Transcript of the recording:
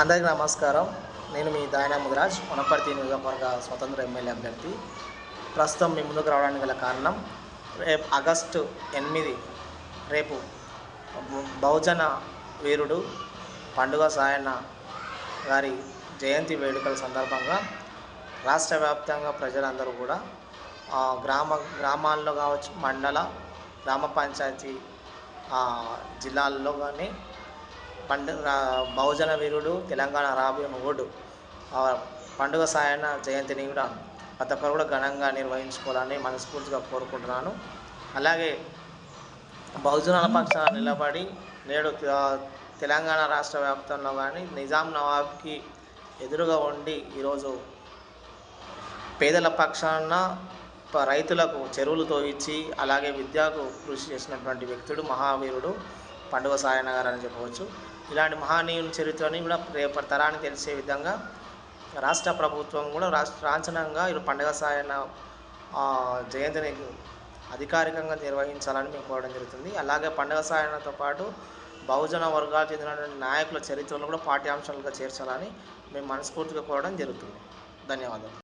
అందరికీ నమస్కారం. నేను మీ దాయనా ముదిరాజ్ వనపర్తి నియోజకవర్గ స్వతంత్ర ఎమ్మెల్యే అభ్యర్థి. ప్రస్తుతం మీ ముందుకు రావడానికి గల కారణం రేపు ఆగస్టు ఎనిమిది రేపు బహుజన వీరుడు పండుగ సాయన్న గారి జయంతి వేడుకల సందర్భంగా రాష్ట్ర వ్యాప్తంగా ప్రజలందరూ కూడా గ్రామ గ్రామాల్లో కావచ్చు మండల గ్రామ పంచాయతీ జిల్లాల్లో కానీ పండు బహుజన వీరుడు తెలంగాణ రాబోయే మొగుడు. పండుగ సాయన జయంతిని కూడా ప్రతి ఒక్కరు కూడా ఘనంగా నిర్వహించుకోవాలని మనస్ఫూర్తిగా కోరుకుంటున్నాను. అలాగే బహుజనాల పక్షాన నిలబడి నేడు తెలంగాణ రాష్ట్ర వ్యాప్తంలో కానీ నిజాం నవాబ్కి ఎదురుగా ఉండి ఈరోజు పేదల పక్షాన రైతులకు చెరువులు తోయించి అలాగే విద్యకు కృషి చేసినటువంటి వ్యక్తుడు మహావీరుడు పండుగ సాయన్న గారు అని చెప్పవచ్చు. ఇలాంటి మహనీయుని చరిత్రని కూడా రేపటి తరానికి తెలిసే విధంగా రాష్ట్ర ప్రభుత్వం కూడా రాష్ట్ర లాంఛనంగా ఈ పండుగ సాయన్న జయంతిని అధికారికంగా నిర్వహించాలని మేము కోరడం జరుగుతుంది. అలాగే పండుగ సాయనతో పాటు బహుజన వర్గాలు చెందినటువంటి నాయకుల చరిత్రను కూడా పాఠ్యాంశాలుగా చేర్చాలని మేము మనస్ఫూర్తిగా కోరడం జరుగుతుంది. ధన్యవాదాలు.